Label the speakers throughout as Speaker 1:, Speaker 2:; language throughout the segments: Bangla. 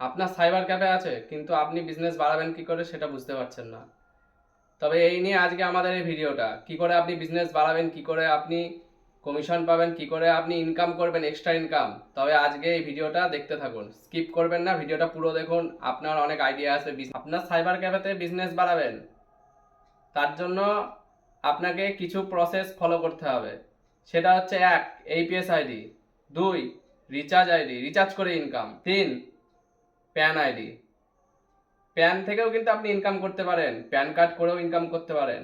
Speaker 1: আপনার সাইবার ক্যাফে আছে, কিন্তু আপনি বিজনেস বাড়াবেন কি করে সেটা বুঝতে পারছেন না। তবে এই নিয়ে আজকে আমাদের এই ভিডিওটা, কি করে আপনি বিজনেস বাড়াবেন, কি করে আপনি কমিশন পাবেন, কি করে আপনি ইনকাম করবেন এক্সট্রা ইনকাম তবে আজকে এই ভিডিওটা দেখতে থাকুন। স্কিপ করবেন না, ভিডিওটা পুরো দেখুন, আপনার অনেক আইডিয়া আছে আপনার সাইবার ক্যাফেতে বিজনেস বাড়াবেন, তার জন্য আপনাকে কিছু প্রসেস ফলো করতে হবে। সেটা হচ্ছে এক এইপিএস আইডি দুই রিচার্জ আইডি রিচার্জ করে ইনকাম তিন প্যান আইডি প্যান থেকেও কিন্তু আপনি ইনকাম করতে পারেন, প্যান কার্ড করেও ইনকাম করতে পারেন।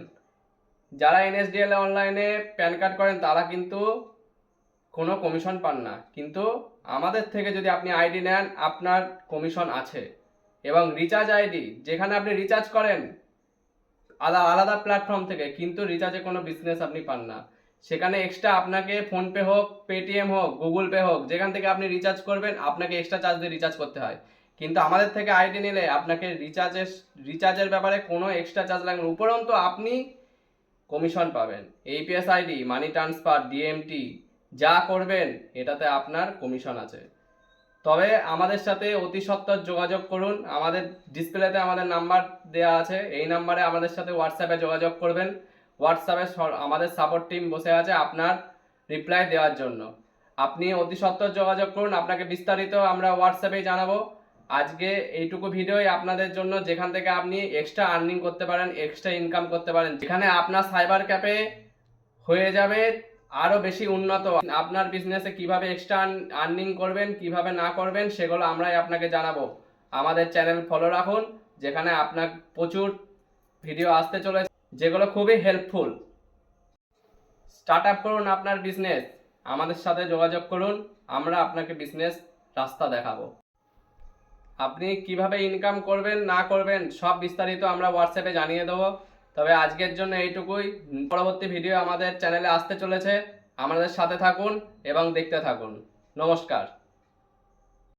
Speaker 1: যারা এনএসডিএল অনলাইনে প্যান কার্ড করেন, তারা কিন্তু কোনো কমিশন পান না। কিন্তু আমাদের থেকে যদি আপনি আইডি নেন, আপনার কমিশন আছে। এবং রিচার্জ আইডি যেখানে আপনি রিচার্জ করেন আলাদা আলাদা প্ল্যাটফর্ম থেকে, কিন্তু রিচার্জে কোনো বিজনেস আপনি পান না। সেখানে এক্সট্রা আপনাকে ফোনপে হোক পেটিএম হোক গুগল পে হোক, যেখান থেকে আপনি রিচার্জ করবেন, আপনাকে এক্সট্রা চার্জ দিয়ে রিচার্জ করতে হয়। কিন্তু আমাদের থেকে আইডি নিলে আপনাকে রিচার্জের রিচার্জের ব্যাপারে কোনো এক্সট্রা চার্জ লাগবে না। উপরন্তু আপনি কমিশন পাবেন। AEPS ID money transfer DMT যা করবেন, এটাতে আপনার কমিশন আছে। তবে আমাদের সাথে অতি সত্বর যোগাযোগ করুন। আমাদের ডিসপ্লেতে আমাদের নাম্বার দেওয়া আছে। এই নাম্বারে আমাদের সাথে হোয়াটসঅ্যাপে যোগাযোগ করবেন। হোয়াটসঅ্যাপে আমাদের সাপোর্ট টিম বসে আছে আপনার রিপ্লাই দেওয়ার জন্য। আপনি অতি সত্বর যোগাযোগ করুন। আপনাকে বিস্তারিত আমরা হোয়াটসঅ্যাপেই জানাব। আজকে এইটুকু ভিডিওই আপনাদের জন্য, যেখান থেকে আপনি এক্সট্রা আর্নিং করতে পারেন এক্সট্রা ইনকাম করতে পারেন। যেখানে আপনার সাইবার ক্যাফে হয়ে যাবে, আরও বেশি উন্নত। আপনার বিজনেসে কীভাবে এক্সট্রা আর্নিং করবেন, কীভাবে না করবেন, সেগুলো আমরাই আপনাকে জানাব। আমাদের চ্যানেল ফলো রাখুন, যেখানে আপনার প্রচুর ভিডিও আসতে চলেছে, যেগুলো খুবই হেল্পফুল স্টার্ট আপ করুন আপনার বিজনেস আমাদের সাথে যোগাযোগ করুন, আমরা আপনাকে বিজনেস রাস্তা দেখাবো। আপনি কীভাবে ইনকাম করবেন, না করবেন, সব বিস্তারিত আমরা হোয়াটসঅ্যাপে জানিয়ে দেবো। তবে আজকের জন্য এইটুকুই। পরবর্তী ভিডিও আমাদের চ্যানেলে আসতে চলেছে। আমাদের সাথে থাকুন এবং দেখতে থাকুন। নমস্কার।